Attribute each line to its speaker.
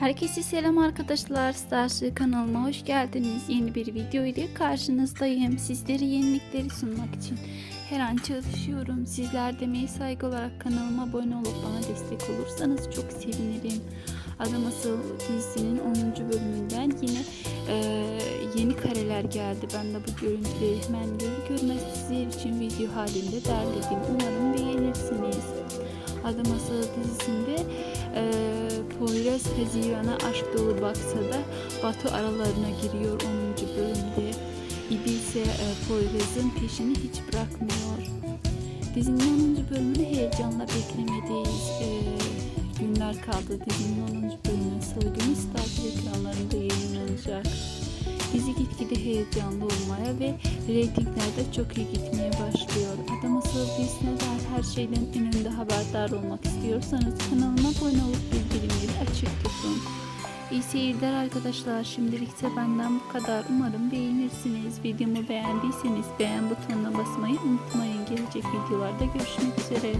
Speaker 1: Herkese selam arkadaşlar. Starship kanalıma hoş geldiniz. Yeni bir video ile karşınızdayım. Sizlere yenilikleri sunmak için her an çalışıyorum. Sizler de saygı olarak kanalıma abone olup bana destek olursanız çok sevinirim. Adam Asıl dizisinin 10. bölümünden yine e, yeni kareler geldi. Ben de bu görüntüleri hemen görür görmez sizler için video halinde derledim. Umarım beğenirsiniz. Adam Asıl dizisinde e, Poyraz Haziran'a aşk dolu baksa da Batu aralarına giriyor 10. bölümde. İbi ise e, Poyraz'ın peşini hiç bırakmıyor. Dizinin 10. bölümünü heyecanla beklemedeyiz. E, günler kaldı dizinin 10. bölümü. Salı günü heyecanlı olmaya ve reytinglerde çok iyi gitmeye başlıyor. Adam asıl dizisine dair her şeyden en önde haberdar olmak istiyorsanız kanalıma abone olup bildirimleri açık tutun. İyi seyirler arkadaşlar. Şimdilik ise benden bu kadar. Umarım beğenirsiniz. Videomu beğendiyseniz beğen butonuna basmayı unutmayın. Gelecek videolarda görüşmek üzere.